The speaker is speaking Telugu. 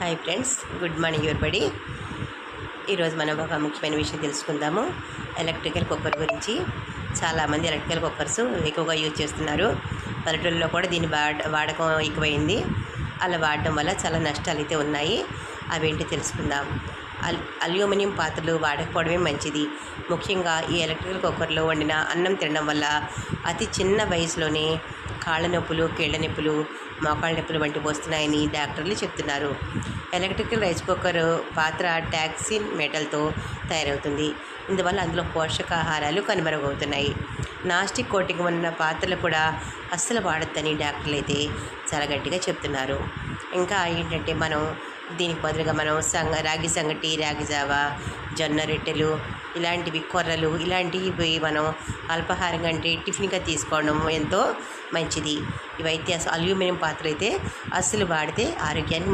Hi friends good morning everybody. ఈరోజు మనం ఒక ముఖ్యమైన విషయం తెలుసుకుందాము. ఎలక్ట్రికల్ కుక్కర్ గురించి. చాలామంది ఎలక్ట్రికల్ కుక్కర్స్ ఎక్కువగా యూజ్ చేస్తున్నారు. పల్లెటూళ్ళలో కూడా దీని వాడ వాడకం ఎక్కువైంది. అలా వాడడం వల్ల చాలా నష్టాలు అయితే ఉన్నాయి. అవేంటి తెలుసుకుందాం. అల్యూమినియం పాత్రలు వాడకపోవడమే మంచిది. ముఖ్యంగా ఈ ఎలక్ట్రికల్ కుక్కర్లో వండిన అన్నం తినడం వల్ల అతి చిన్న వయసులోనే కాళ్ళ నొప్పులు కీళ్ళ నొప్పులు మోకాళ్ళ నొప్పులు వంటివి వస్తున్నాయని డాక్టర్లు చెప్తున్నారు. ఎలక్ట్రికల్ రైస్ కుక్కర్ పాత్ర టాక్సిన్ మెటల్తో తయారవుతుంది. ఇందువల్ల అందులో పోషకాహారాలు కనుమరుగవుతున్నాయి. నాస్టిక్ కోటింగ్ ఉన్న పాత్రలు కూడా అస్సలు వాడొద్దని డాక్టర్లు అయితే చాలా గట్టిగా చెప్తున్నారు. ఇంకా ఏంటంటే మనం దీనికి బదులుగా మనం సంగ రాగి సంగటి రాగి జావా జొన్న రొట్టెలు ఇలాంటివి కొర్రలు ఇలాంటివి మనం అల్పాహారం కంటే టిఫిన్గా తీసుకోవడం ఎంతో మంచిది. ఇవైతే అసలు అల్యూమినియం పాత్ర అయితే అస్సలు వాడితే ఆరోగ్యానికి